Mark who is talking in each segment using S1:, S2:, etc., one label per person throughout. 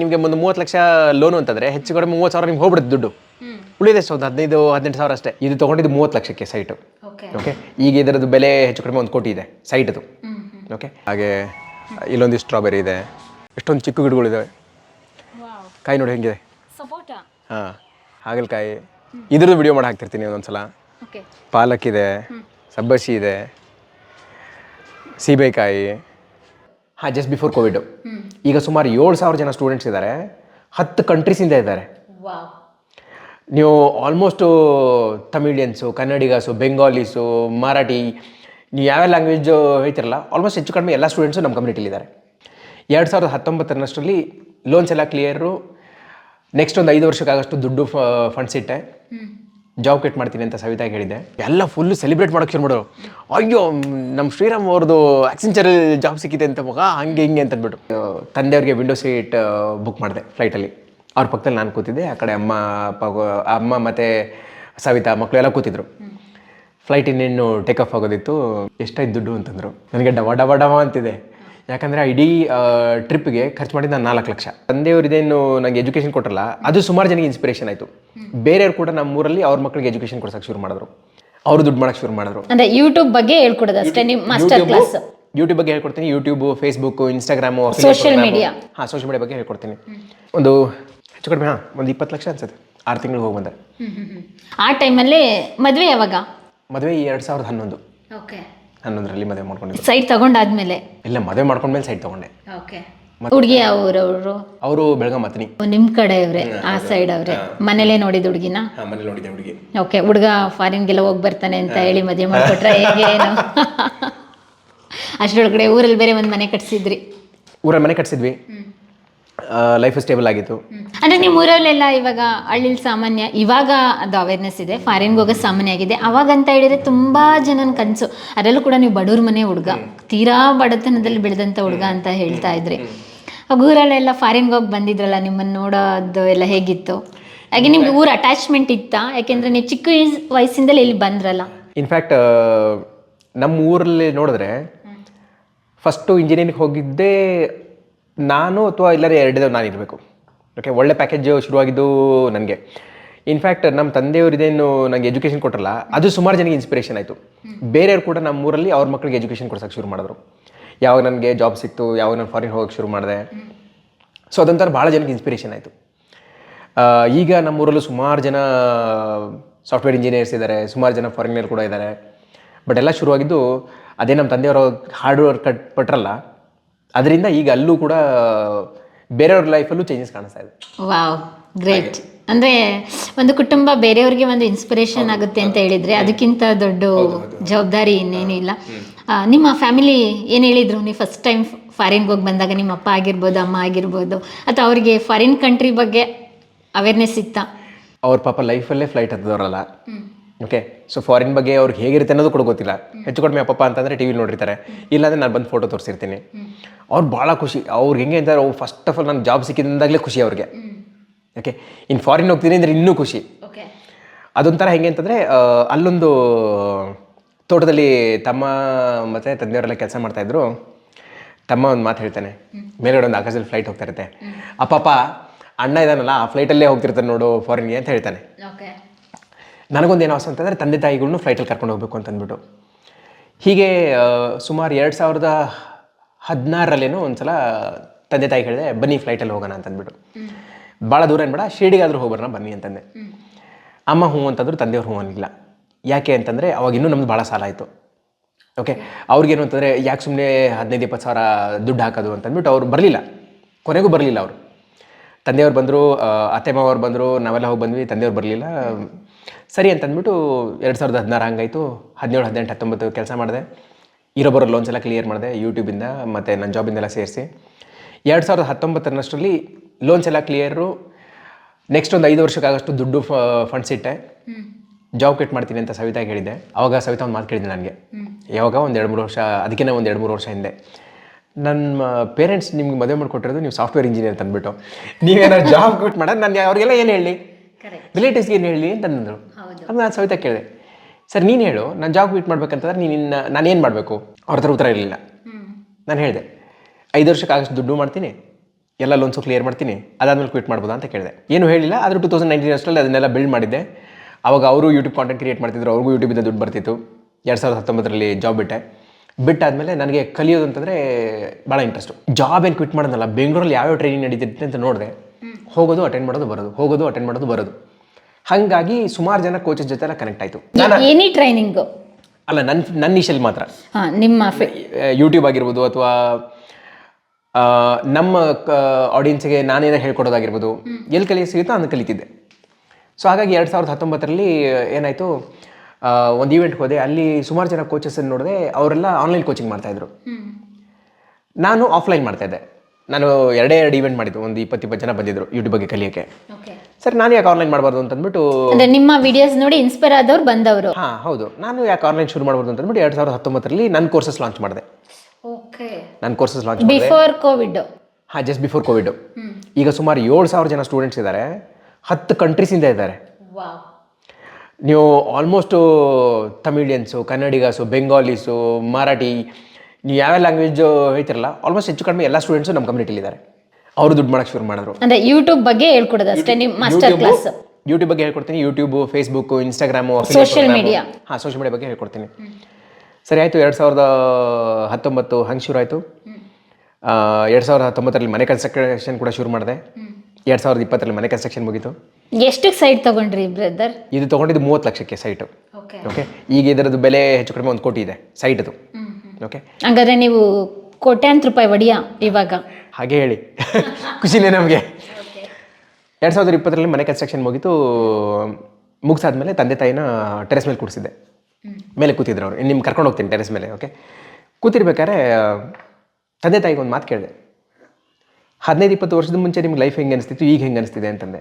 S1: ನಿಮಗೆ ಒಂದು ಮೂವತ್ತು ಲಕ್ಷ ಲೋನು ಅಂತಂದ್ರೆ ಹೆಚ್ಚು ಕಡಿಮೆ ಮೂವತ್ತು ಸಾವಿರ ನಿಮ್ಗೆ ಹೋಗ್ಬಿಡುತ್ತೆ ದುಡ್ಡು. ಉಳಿದೆ ಸೊ ಒಂದು ಹದಿನೈದು ಹದಿನೆಂಟು ಸಾವಿರ ಅಷ್ಟೇ. ಇದು ತೊಗೊಂಡಿದ್ದು ಮೂವತ್ತು ಲಕ್ಷಕ್ಕೆ ಸೈಟು
S2: ಓಕೆ
S1: ಈಗ ಇದರದ್ದು ಬೆಲೆ ಹೆಚ್ಚು ಕಡಿಮೆ ಒಂದು ಕೋಟಿ ಇದೆ ಸೈಟದು ಓಕೆ ಹಾಗೆ ಇಲ್ಲೊಂದು ಸ್ಟ್ರಾಬೆರಿ ಇದೆ. ಎಷ್ಟೊಂದು ಚಿಕ್ಕ ಗಿಡಗಳಿದ್ದಾವೆ ಕಾಯಿ ನೋಡಿ ಹೆಂಗಿದೆ? ಹಾಂ ಹಾಗಲಕಾಯಿ. ಇದ್ರದ್ದು ವಿಡಿಯೋ ಮಾಡಿ ಹಾಕ್ತಿರ್ತೀನಿ ಒಂದೊಂದ್ಸಲ. ಪಾಲಕ್ ಇದೆ ಸಬ್ಬಸಿ ಇದೆ ಸೀಬೆಕಾಯಿ. ಹಾಂ ಜಸ್ಟ್ ಬಿಫೋರ್ ಕೋವಿಡ್ ಈಗ ಸುಮಾರು ಏಳು ಸಾವಿರ ಜನ ಸ್ಟೂಡೆಂಟ್ಸ್ ಇದ್ದಾರೆ ಹತ್ತು ಕಂಟ್ರೀಸಿಂದ ಇದ್ದಾರೆ ನೀವು ಆಲ್ಮೋಸ್ಟು ತಮಿಳಿಯನ್ಸು ಕನ್ನಡಿಗಸು ಬೆಂಗಾಲೀಸು ಮರಾಠಿ ನೀವು ಯಾವ ಲ್ಯಾಂಗ್ವೇಜ್ ಹೇಳ್ತಿರಲ್ಲ ಆಲ್ಮೋಸ್ಟ್ ಹೆಚ್ಚು ಕಡಿಮೆ ಎಲ್ಲ ಸ್ಟೂಡೆಂಟ್ಸು ನಮ್ಮ ಕಮ್ಯುನಿಟಿಲಿ ಇದ್ದಾರೆ ಎರಡು ಸಾವಿರದ ಹತ್ತೊಂಬತ್ತರಷ್ಟರಲ್ಲಿ ಲೋನ್ಸ್ ಎಲ್ಲ ಕ್ಲಿಯರು ನೆಕ್ಸ್ಟ್ ಒಂದು ಐದು ವರ್ಷಕ್ಕಾಗಷ್ಟು ದುಡ್ಡು ಫಂಡ್ಸ್ ಇಟ್ಟೆ. ಜಾಬ್ ಕೆಟ್ ಮಾಡ್ತೀನಿ ಅಂತ ಸವಿತಾಗಿ ಹೇಳಿದೆ ಎಲ್ಲ ಫುಲ್ಲು ಸೆಲೆಬ್ರೇಟ್ ಮಾಡೋಕೆ ಶುರು ಮಾಡೋರು ಅಯ್ಯೋ ನಮ್ಮ ಶ್ರೀರಾಮ್ ಅವ್ರದ್ದು ಆಕ್ಸೆಂಚರಲ್ಲಿ ಜಾಬ್ ಸಿಕ್ಕಿದೆ ಅಂತ ಮಗ, ಹಂಗೆ ಹಿಂಗೆ ಅಂತ ಅಂದ್ಬಿಟ್ಟು. ತಂದೆಯವ್ರಿಗೆ ವಿಂಡೋ ಸೀಟ್ ಬುಕ್ ಮಾಡಿದೆ ಫ್ಲೈಟಲ್ಲಿ ಅವ್ರ ಪಕ್ಕದಲ್ಲಿ ನಾನು ಕೂತಿದ್ದೆ, ಆ ಕಡೆ ಅಮ್ಮ, ಅಪ್ಪ, ಅಮ್ಮ ಮತ್ತು ಸವಿತಾ ಮಕ್ಕಳು ಎಲ್ಲ ಕೂತಿದ್ರು. ಫ್ಲೈಟ್ ಇನ್ನೇನು ಟೇಕ್ ಆಫ್ ಆಗೋದಿತ್ತು. ಎಷ್ಟಾಯ್ತು ದುಡ್ಡು ಅಂತಂದರು. ನನಗೆ ಡವ ಡವ ಡವ ಅಂತಿದೆ. ಯಾಕಂದರೆ ಆ ಇಡೀ ಟ್ರಿಪ್ಗೆ ಖರ್ಚು ಮಾಡಿದ್ದು ನಾನು ನಾಲ್ಕು ಲಕ್ಷ. ತಂದೆಯವರು ಇದೇನು ನನಗೆ ಎಜುಕೇಷನ್ ಕೊಟ್ಟರಲ್ಲ ಅದು ಸುಮಾರು ಜನಕ್ಕೆ ಇನ್ಸ್ಪಿರೇಷನ್ ಆಯಿತು. ಬೇರೆಯವ್ರು ಕೂಡ ನಮ್ಮ ಊರಲ್ಲಿ ಅವ್ರ ಮಕ್ಕಳಿಗೆ ಎಜುಕೇಷನ್ ಕೊಡ್ಸಕ್ಕೆ ಶುರು ಮಾಡಿದ್ರು. ಅವರು ದುಡ್ಡು ಮಾಡೋಕೆ ಶುರು ಮಾಡಿದ್ರು.
S2: ಅಂದ್ರೆ ಯೂಟ್ಯೂಬ್ ಬಗ್ಗೆ ಹೇಳ್ಕೊಡೋದು ಅಷ್ಟೇ ನಿಮ್ಮ ಮಾಸ್ಟರ್ ಕ್ಲಾಸ್
S1: ಯೂಟ್ಯೂಬ್ ಬಗ್ಗೆ ಹೇಳ್ಕೊಡ್ತೀನಿ. YouTube Facebook Instagram
S2: social media
S1: ಹಾಂ ಸೋಷಿಯಲ್ ಮೀಡಿಯಾ ಬಗ್ಗೆ ಹೇಳ್ಕೊಡ್ತೀನಿ. ಒಂದು ಹೆಚ್ಚು ಕಡಿಮೆ ಹಾಂ ಒಂದು ಇಪ್ಪತ್ತು ಲಕ್ಷ ಅನ್ಸುತ್ತೆ. ಆರು ತಿಂಗಳು ಹೋಗಿ ಬಂದೆ
S2: ಆ ಟೈಮಲ್ಲಿ ಮದುವೆ ಯಾವಾಗ?
S1: ಮದುವೆ ಎರಡು ಸಾವಿರದ ಹನ್ನೊಂದು.
S2: ಓಕೆ
S1: ಹನ್ನೊಂದರಲ್ಲಿ ಮದುವೆ ಸೈಡ್
S2: ಸೈಟ್ ತಗೊಂಡಾದ್ಮೇಲೆ?
S1: ಇಲ್ಲ ಮದುವೆ ಮಾಡ್ಕೊಂಡ್ಮೇಲೆ ಸೈಡ್ ತಗೊಂಡೆ.
S2: ಓಕೆ ಹುಡುಗಿ ಅವ್ರವ್ರು
S1: ಅವರು ಬೆಳಗಾಂ ಮತನಿ
S2: ನಿಮ್ ಕಡೆಯವ್ರೆ ಆ ಸೈಡ್ ಅವ್ರೆ. ಮನೇಲೇ ನೋಡಿದ ಹುಡುಗಿನ?
S1: ಮನೇಲಿ ನೋಡಿದ್ದೆ ಹುಡುಗಿ.
S2: ಓಕೆ ಹುಡುಗ ಫಾರಿನ್ಗೆಲ್ಲ ಹೋಗಿ ಬರ್ತಾನೆ ಅಂತ ಹೇಳಿ ಮದುವೆ ಮಾಡ್ಕೊಟ್ರೆ ಹೇಗೆ ಏನು? ಅಷ್ಟರೊಳಗಡೆ ಊರಲ್ಲಿ ಬೇರೆ ಒಂದು ಮನೆ ಕಟ್ಸಿದ್ರಿ.
S1: ಊರಲ್ಲಿ ಮನೆ ಕಟ್ಸಿದ್ವಿ. ಲೈಫ್ ಸ್ಟೇಬಲ್ ಆಗಿತ್ತು.
S2: ಅಂದ್ರೆ ನಿಮ್ಮ ಊರಲ್ಲೆಲ್ಲ ಇವಾಗ ಹಳ್ಳಿ ಸಾಮಾನ್ಯ ಇವಾಗ ಅದು ಅವೇರ್ನೆಸ್ ಇದೆ ಫಾರಿನ್ ಹೋಗೋ ಸಾಮಾನ್ಯ ಆಗಿದೆ. ಅವಾಗ ಅಂತ ಹೇಳಿದ್ರೆ ತುಂಬಾ ಜನನ ಕನಸು. ಅದರಲ್ಲೂ ಕೂಡ ನೀವು ಬಡವ್ರ ಮನೆ ಹುಡುಗ ತೀರಾ ಬಡತನದಲ್ಲಿ ಬೆಳೆದಂತ ಹುಡುಗ ಅಂತ ಹೇಳ್ತಾ ಇದ್ರಿ. ಊರಲ್ಲೆಲ್ಲ ಫಾರಿನ್ಗೆ ಹೋಗಿ ಬಂದಿದ್ರಲ್ಲ ನಿಮ್ಮನ್ನು ನೋಡೋದು ಎಲ್ಲ ಹೇಗಿತ್ತು? ಹಾಗೆ ನಿಮ್ಗೆ ಊರ ಅಟ್ಯಾಚ್ಮೆಂಟ್ ಇತ್ತಾ? ಯಾಕೆಂದ್ರೆ ನೀವು ಚಿಕ್ಕ ವಯಸ್- ವಯಸ್ಸಿಂದಲೇ ಇಲ್ಲಿ ಬಂದ್ರಲ್ಲ.
S1: ಇನ್ಫ್ಯಾಕ್ಟ್ ನಮ್ಮ ಊರಲ್ಲಿ ನೋಡಿದ್ರೆ ಫಸ್ಟು ಇಂಜಿನಿಯರಿಂಗ್ ಹೋಗಿದ್ದೇ ನಾನು ಅಥವಾ ಇಲ್ಲರೆ ಎರಡೇ ನಾನು ಇರಬೇಕು. ಓಕೆ ಒಳ್ಳೆ ಪ್ಯಾಕೇಜ್ ಶುರುವಾಗಿದ್ದು ನನಗೆ. ಇನ್ಫ್ಯಾಕ್ಟ್ ನಮ್ಮ ತಂದೆಯವರು ಇದೇನು ನನಗೆ ಎಜುಕೇಷನ್ ಕೊಟ್ಟರಲ್ಲ ಅದು ಸುಮಾರು ಜನಕ್ಕೆ ಇನ್ಸ್ಪಿರೇಷನ್ ಆಯಿತು. ಬೇರೆಯವ್ರು ಕೂಡ ನಮ್ಮ ಊರಲ್ಲಿ ಅವ್ರ ಮಕ್ಕಳಿಗೆ ಎಜುಕೇಷನ್ ಕೊಡ್ಸೋಕೆ ಶುರು ಮಾಡಿದ್ರು. ಯಾವಾಗ ನನಗೆ ಜಾಬ್ ಸಿಕ್ತು, ಯಾವಾಗ ನಾನು ಫಾರಿನ್ ಹೋಗೋಕ್ಕೆ ಶುರು ಮಾಡಿದೆ. ಸೊ ಅದೊಂಥರ ಭಾಳ ಜನಕ್ಕೆ ಇನ್ಸ್ಪಿರೇಷನ್ ಆಯಿತು. ಈಗ ಈಗ ನಮ್ಮೂರಲ್ಲೂ ಸುಮಾರು ಜನ ಸಾಫ್ಟ್ವೇರ್ ಇಂಜಿನಿಯರ್ಸ್ ಇದ್ದಾರೆ ಸುಮಾರು ಜನ ಫಾರಿನರ್ ಕೂಡ ಇದ್ದಾರೆ ಬಟ್ ಎಲ್ಲ ಶುರುವಾಗಿದ್ದು, ಅದೇ ನಮ್ಮ ತಂದೆಯವರು ಹಾರ್ಡ್ ವರ್ಕ್ ಕಟ್ ಪಟ್ರಲ್ಲ. ಅದರಿಂದ ಈಗ ಅಲ್ಲೂ ಕೂಡ ಬೇರೆಯವ್ರ ಲೈಫಲ್ಲೂ ಚೇಂಜಸ್ ಕಾಣಿಸ್ತಾ ಇದೆ.
S2: ವಾವ್ ಗ್ರೇಟ್ ಅಂದ್ರೆ ಒಂದು ಕುಟುಂಬ ಬೇರೆಯವ್ರಿಗೆ ಒಂದು ಇನ್ಸ್ಪಿರೇಷನ್ ಆಗುತ್ತೆ ಅಂತ ಹೇಳಿದ್ರೆ ಅದಕ್ಕಿಂತ ದೊಡ್ಡ ಜವಾಬ್ದಾರಿ ಇನ್ನೇನು ಇಲ್ಲ. ನಿಮ್ಮ ಫ್ಯಾಮಿಲಿ ಏನು ಹೇಳಿದ್ರು? ನೀವು ಫಸ್ಟ್ ಟೈಮ್ ಫಾರಿನ್ಗೆ ಹೋಗಿ ಬಂದಾಗ ನಿಮ್ಮ ಅಪ್ಪ ಆಗಿರ್ಬೋದು ಅಮ್ಮ ಆಗಿರ್ಬೋದು ಅಥವಾ ಅವರಿಗೆ ಫಾರಿನ್ ಕಂಟ್ರಿ ಬಗ್ಗೆ ಅವೇರ್ನೆಸ್ ಇತ್ತಾ?
S1: ಅವ್ರ ಪಾಪ ಲೈಫಲ್ಲೇ ಫ್ಲೈಟ್ ಹತ್ತದವ್ರಲ್ಲ ಓಕೆ ಸೊ ಫಾರಿನ್ ಬಗ್ಗೆ ಅವ್ರಿಗೆ ಹೇಗಿರುತ್ತೆ ಅನ್ನೋದು ಕೂಡ ಗೊತ್ತಿಲ್ಲ. ಹೆಚ್ಚು ಕಡಿಮೆ ಅಪ್ಪಪ್ಪ ಅಂತಂದರೆ ಟಿ ವಿಲಿ ನೋಡಿರ್ತಾರೆ. ಇಲ್ಲಾಂದರೆ ನಾನು ಬಂದು ಫೋಟೋ ತೋರಿಸಿರ್ತೀನಿ. ಅವ್ರು ಭಾಳ ಖುಷಿ. ಅವ್ರಿಗೆ ಹೆಂಗೆ ಅಂತಾರೆ ಅವ್ರು ಫಸ್ಟ್ ಆಫ್ ಆಲ್ ನಾನು ಜಾಬ್ ಸಿಕ್ಕಿದಾಗಲೇ ಖುಷಿ ಅವ್ರಿಗೆ. ಓಕೆ ಇನ್ನು ಫಾರಿನ್ ಹೋಗ್ತೀನಿ ಅಂದರೆ ಇನ್ನೂ ಖುಷಿ. ಅದೊಂಥರ ಹೆಂಗೆ ಅಂತಂದರೆ ಅಲ್ಲೊಂದು ತೋಟದಲ್ಲಿ ತಮ್ಮ ಮತ್ತು ತಂದೆಯವರೆಲ್ಲ ಕೆಲಸ ಮಾಡ್ತಾಯಿದ್ರು ತಮ್ಮ ಒಂದು ಮಾತು ಹೇಳ್ತಾನೆ. ಮೇಲ್ಗಡೆ ಒಂದು ಆಕಾಶದಲ್ಲಿ ಫ್ಲೈಟ್ ಹೋಗ್ತಾ ಇರುತ್ತೆ. ಅಪ್ಪಪ್ಪ ಅಣ್ಣ ಇದಾನಲ್ಲ ಆ ಫ್ಲೈಟಲ್ಲೇ ಹೋಗ್ತಿರ್ತಾನೆ ನೋಡು ಫಾರಿನ್ಗೆ ಅಂತ ಹೇಳ್ತಾನೆ.
S2: ಓಕೆ
S1: ನನಗೊಂದು ಏನು ಆಸೆ ಅಂತಂದರೆ ತಂದೆ ತಾಯಿಗಳ್ನು ಫ್ಲೈಟಲ್ಲಿ ಕರ್ಕೊಂಡು ಹೋಗಬೇಕು ಅಂತಂದ್ಬಿಟ್ಟು. ಹೀಗೆ ಸುಮಾರು ಎರಡು ಸಾವಿರದ ಹದಿನಾರರಲ್ಲೇನೋ ಒಂದು ಸಲ ತಂದೆ ತಾಯಿ ಹೇಳಿದೆ, ಬನ್ನಿ ಫ್ಲೈಟಲ್ಲಿ ಹೋಗೋಣ ಅಂತಂದ್ಬಿಟ್ಟು. ಭಾಳ ದೂರ ಏನು ಬೇಡ ಶಿರ್ಡಿಗೆ ಆದರೂ ಹೋಗೋಣ ಬನ್ನಿ ಅಂತಂದೆ. ಅಮ್ಮ ಹ್ಞೂ ಅಂತಂದ್ರು ತಂದೆಯವ್ರು ಹ್ಞೂ ಅನ್ನಿಲ್ಲ ಯಾಕೆ ಅಂತಂದರೆ ಅವಾಗ ಇನ್ನೂ ನಮ್ದು ಭಾಳ ಸಾಲ ಆಯಿತು. ಓಕೆ ಅವ್ರಿಗೇನು ಅಂತಂದರೆ, ಯಾಕೆ ಸುಮ್ಮನೆ ಹದಿನೈದು, ಇಪ್ಪತ್ತು ಸಾವಿರ ದುಡ್ಡು ಹಾಕೋದು ಅಂತಂದ್ಬಿಟ್ಟು ಅವ್ರು ಬರಲಿಲ್ಲ. ಕೊನೆಗೂ ಬರಲಿಲ್ಲ ಅವರು. ತಂದೆಯವ್ರು ಬಂದರು ಅತ್ತೆ ಮಾವರು ಬಂದರು, ನಾವೆಲ್ಲ ಹೋಗಿ ಬಂದ್ವಿ, ತಂದೆಯವ್ರು ಬರಲಿಲ್ಲ. ಸರಿ ಅಂತಂದ್ಬಿಟ್ಟು ಎರಡು ಸಾವಿರದ ಹದಿನಾರು ಹಂಗಾಯಿತು. ಹದಿನೇಳು ಹದಿನೆಂಟು ಹತ್ತೊಂಬತ್ತು ಕೆಲಸ ಮಾಡಿದೆ. ಇರೋ ಬರೋ ಲೋನ್ಸ್ ಎಲ್ಲ ಕ್ಲಿಯರ್ ಮಾಡಿದೆ ಯೂಟ್ಯೂಬಿಂದ ಮತ್ತು ನನ್ನ ಜಾಬಿಂದೆಲ್ಲ ಸೇರಿಸಿ. ಎರಡು ಸಾವಿರದ ಹತ್ತೊಂಬತ್ತರಷ್ಟರಲ್ಲಿ ಲೋನ್ಸ್ ಎಲ್ಲ ಕ್ಲಿಯರು ನೆಕ್ಸ್ಟ್ ಒಂದು ಐದು ವರ್ಷಕ್ಕಾಗಷ್ಟು ದುಡ್ಡು ಫಂಡ್ಸ್ ಇಟ್ಟೆ. ಜಾಬ್ ಕೆಟ್ ಮಾಡ್ತೀನಿ ಅಂತ ಸವಿತಾಗಿ ಹೇಳಿದ್ದೆ. ಅವಾಗ ಸವಿತಾ ಒಂದು ಮಾತು ಕೇಳಿದ್ದೆ ನನಗೆ. ಯಾವಾಗ? ಒಂದು ಎರಡು ಮೂರು ವರ್ಷ ಅದಕ್ಕಿಂತ ಒಂದು ಎರಡು ಮೂರು ವರ್ಷ ಹಿಂದೆ. ನನ್ನ ಪೇರೆಂಟ್ಸ್ ನಿಮ್ಗೆ ಮದುವೆ ಮಾಡಿಕೊಟ್ಟಿರೋದು ನೀವು ಸಾಫ್ಟ್ವೇರ್ ಇಂಜಿನಿಯರ್ ಅಂತ ಅಂದ್ಬಿಟ್ಟು ನೀವೇನಾದ್ರು ಜಾಬ್ ಕ್ವಿಟ್ ಮಾಡೋದು ನಾನು ಅವ್ರಿಗೆಲ್ಲ ಏನು ಹೇಳಿ? ರಿಲೇಟಿವ್ಸ್ಗೆ ಏನು ಹೇಳಿ ಅಂತಂದ್ರು ಅದು ನಾನು ಸವಿತಾ ಕೇಳಿದೆ. ಸರ್ ನೀನು ಹೇಳು ನಾನು ಜಾಬ್ ಕ್ವಿಟ್ ಮಾಡ್ಬೇಕಂತಂದ್ರೆ ನೀನು ನಾನು ಏನು ಮಾಡಬೇಕು? ಅವ್ರ ಹತ್ರ ಉತ್ತರ ಇರಲಿಲ್ಲ. ನಾನು ಹೇಳಿದೆ ಐದು ವರ್ಷಕ್ಕಾಗಷ್ಟು ದುಡ್ಡು ಮಾಡ್ತೀನಿ ಎಲ್ಲ ಲೋನ್ಸು ಕ್ಲಿಯರ್ ಮಾಡ್ತೀನಿ ಅದಾದ್ಮೇಲೆ ಕ್ವಿಟ್ ಮಾಡ್ಬೋದಾ? ಅಂತ ಕೇಳಿದೆ. ಏನು ಹೇಳಿಲ್ಲ ಆದರೂ ಟೂ ತೌಸಂಡ್ ನೈನ್ಟೀನ್ ಅಷ್ಟರಲ್ಲಿ ಅದನ್ನೆಲ್ಲ ಬಿಲ್ಡ್ ಮಾಡಿದ್ದೆ. ಅವಾಗ ಅವರು ಯೂಟ್ಯೂಬ್ ಕಾಂಟೆಂಟ್ ಕ್ರಿಯೇಟ್ ಮಾಡ್ತಿದ್ರು ಅವ್ರಿಗೂ ಯೂಟ್ಯೂಬಿಂದ ದುಡ್ಡು ಬರ್ತಿತ್ತು. ಎರಡು ಸಾವಿರದ ಹತ್ತೊಂಬತ್ತರಲ್ಲಿ ಜಾಬ್ ಬಿಟ್ಟೆ. ಬಿಟ್ಟಾದಮೇಲೆ ನನಗೆ ಕಲಿಯೋದು ಅಂತಂದರೆ ಭಾಳ ಇಂಟ್ರೆಸ್ಟು ಜಾಬ್ ಏನು ಕ್ವಿಟ್ ಮಾಡೋದಲ್ಲ ಬೆಂಗಳೂರಲ್ಲಿ ಯಾವ್ಯಾವ ಟ್ರೈನಿಂಗ್ ನಡೀತಿದೆ ಅಂತ ನೋಡಿದೆ. ಹೋಗೋದು ಅಟೆಂಡ್ ಮಾಡೋದು ಬರೋದು ಹೋಗೋದು ಅಟೆಂಡ್ ಮಾಡೋದು ಬರೋದು. ಹಾಗಾಗಿ ಸುಮಾರು ಜನ ಕೋಚಸ್ ಜೊತೆ ಎಲ್ಲ ಕನೆಕ್ಟ್ ಆಯಿತು
S2: ಎನಿ ಟ್ರೈನಿಂಗ್
S1: ಅಲ್ಲ ನನ್ನ ನನ್ನ ನಿಶಲ್ಲಿ ಮಾತ್ರ.
S2: ಹಾ ನಿಮ್ಮ
S1: ಯೂಟ್ಯೂಬ್ ಆಗಿರ್ಬೋದು ಅಥವಾ ನಮ್ಮ ಆಡಿಯನ್ಸ್ಗೆ ನಾನೇನೋ ಹೇಳ್ಕೊಡೋದಾಗಿರ್ಬೋದು. ಎಲ್ಲಿ ಕಲಿಯ ಸಿಗುತ್ತೋ ಅದನ್ನು ಕಲಿತಿದ್ದೆ. ಸೊ ಹಾಗಾಗಿ ಎರಡು ಸಾವಿರದ ಹತ್ತೊಂಬತ್ತರಲ್ಲಿ ಏನಾಯಿತು ಒಂದು ಈವೆಂಟ್ಗೆ ಹೋದೆ. ಅಲ್ಲಿ ಸುಮಾರು ಜನ ಕೋಚಸನ್ನು ನೋಡಿದೆ ಅವರೆಲ್ಲ ಆನ್ಲೈನ್ ಕೋಚಿಂಗ್ ಮಾಡ್ತಾಯಿದ್ರು ನಾನು ಆಫ್ಲೈನ್ ಮಾಡ್ತಾಯಿದ್ದೆ ನಾನು ಎರಡೇ ಎರಡು ಇವೆಂಟ್ ಮಾಡಿದ್ದು. ಒಂದು ಇಪ್ಪತ್ತು ಇಪ್ಪತ್ತು ಜನ ಬಂದಿದ್ರು ಯೂಟ್ಯೂಬ್ ಬಗ್ಗೆ ಕಲಿಯೋಕ್ಕೆ. ಸರ್ ನಾನು ಯಾಕೆ ಆನ್ಲೈನ್ ಮಾಡಬಾರ್ದು ಅಂತಂದ್ಬಿಟ್ಟು
S2: ಅಂದ್ರೆ ನಿಮ್ಮ ವಿಡಿಯೋಸ್ ನೋಡಿ ಇನ್ಸ್ಪೈರ್ ಆದವ್ರು ಬಂದವರು.
S1: ಹಾಂ ಹೌದು. ನಾನು ಯಾಕೆ ಆನ್ಲೈನ್ ಶುರು ಮಾಡಬಾರ್ದು ಅಂತಂದ್ಬಿಟ್ಟು ಎರಡು ಸಾವಿರದ ಹತ್ತೊಂಬತ್ತರಲ್ಲಿ ನನ್ನ ಕೋರ್ಸಸ್ ಲಾಂಚ್ ಮಾಡಿದೆ.
S2: ಓಕೆ
S1: ನನ್ನ ಕೋರ್ಸಸ್ ಲಾಂಚ್
S2: ಬಿಫೋರ್ ಕೋವಿಡ್
S1: ಹಾಂ ಜಸ್ಟ್ ಬಿಫೋರ್ ಕೋವಿಡ್ ಈಗ ಸುಮಾರು ಏಳು ಸಾವಿರ ಜನ ಸ್ಟೂಡೆಂಟ್ಸ್ ಇದ್ದಾರೆ ಹತ್ತು ಕಂಟ್ರೀಸಿಂದ ಇದ್ದಾರೆ ನೀವು ಆಲ್ಮೋಸ್ಟು ತಮಿಳಿಯನ್ಸು ಕನ್ನಡಿಗಸು ಬೆಂಗಾಲೀಸು ಮರಾಠಿ ನೀವು ಯಾವ ಲ್ಯಾಂಗ್ವೇಜ್ ಹೇಳ್ತಿರಲ್ಲ ಆಲ್ಮೋಸ್ಟ್ ಹೆಚ್ಚು ಕಡಿಮೆ ಎಲ್ಲ ಸ್ಟೂಡೆಂಟ್ಸ್ ನಮ್ಮ ಕಮ್ಯುನಿಟಿಲಿ ಇದ್ದಾರೆ ಅವರು ದುಡ್ಡು ಮಾಡಕ್ಕೆ ಶುರು ಮಾಡಿದ್ರು.
S2: ಅಂದ್ರೆ ಯೂಟ್ಯೂಬ್ ಬಗ್ಗೆ ಹೇಳ್ಕೊಡೋದು ಅಷ್ಟೇ ನಿಮ್ಮ ಮಾಸ್ಟರ್ ಕ್ಲಾಸ್
S1: ಯೂಟ್ಯೂಬ್ ಬಗ್ಗೆ ಹೇಳ್ಕೊಡ್ತೀನಿ YouTube Facebook Instagram
S2: social media
S1: ಹಾಂ ಸೋಷಿಯಲ್ ಮೀಡಿಯಾ ಬಗ್ಗೆ ಹೇಳ್ಕೊಡ್ತೀನಿ. ಸರಿ ಆಯಿತು ಎರಡು ಸಾವಿರದ ಹತ್ತೊಂಬತ್ತು ಹಂಗೆ ಶುರು ಆಯಿತು. ಎರಡು ಸಾವಿರದ ಹತ್ತೊಂಬತ್ತರಲ್ಲಿ ಮನೆ ಕನ್ಸ್ಟ್ರಕ್ಷನ್ ಕೂಡ ಶುರು ಮಾಡಿದೆ. ಎರಡು ಸಾವಿರದ ಇಪ್ಪತ್ತರಲ್ಲಿ ಮನೆ ಕನ್ಸ್ಟ್ರಕ್ಷನ್ ಮುಗೀತು.
S2: ಎಷ್ಟಕ್ಕೆ ಸೈಟ್ ತಗೊಂಡ್ರಿ ಬ್ರದರ್
S1: ಇದು ತೊಗೊಂಡಿದ್ದು ಮೂವತ್ತು ಲಕ್ಷಕ್ಕೆ ಸೈಟು
S2: ಓಕೆ
S1: ಓಕೆ ಈಗ ಇದರದ್ದು ಬೆಲೆ ಹೆಚ್ಚು ಕಡಿಮೆ ಒಂದು ಕೋಟಿ ಇದೆ ಸೈಟದು ಓಕೆ
S2: ಹಂಗಾದ್ರೆ ನೀವು ಕೋಟ್ಯಾಂತ ರೂಪಾಯಿ ಒಡಿಯ ಇವಾಗ.
S1: ಹಾಗೆ ಹೇಳಿ. ಖುಷಿನೇ ನಮಗೆ. ಎರಡು ಸಾವಿರದ ಇಪ್ಪತ್ತರಲ್ಲಿ ಮನೆ ಕನ್ಸ್ಟ್ರಕ್ಷನ್ ಮುಗೀತು. ಮುಗಿಸಾದ್ಮೇಲೆ ತಂದೆ ತಾಯಿನ ಟೆರೆಸ್ ಮೇಲೆ ಕೂಡಿಸಿದ್ದೆ ಮೇಲೆ ಕೂತಿದ್ರು ಅವರು. ನಿಮ್ಗೆ ಕರ್ಕೊಂಡು ಹೋಗ್ತೀನಿ ಟೆರೆಸ್ ಮೇಲೆ ಓಕೆ ಕೂತಿರ್ಬೇಕಾದ್ರೆ ತಂದೆ ತಾಯಿಗೆ ಒಂದು ಮಾತು ಕೇಳಿದೆ. ಹದಿನೈದು ಇಪ್ಪತ್ತು ವರ್ಷದ ಮುಂಚೆ ನಿಮ್ಗೆ ಲೈಫ್ ಹೆಂಗೆ ಅನಿಸ್ತಿತ್ತು ಈಗ ಹೆಂಗೆ ಅನಿಸ್ತಿದೆ ಅಂತಂದೆ.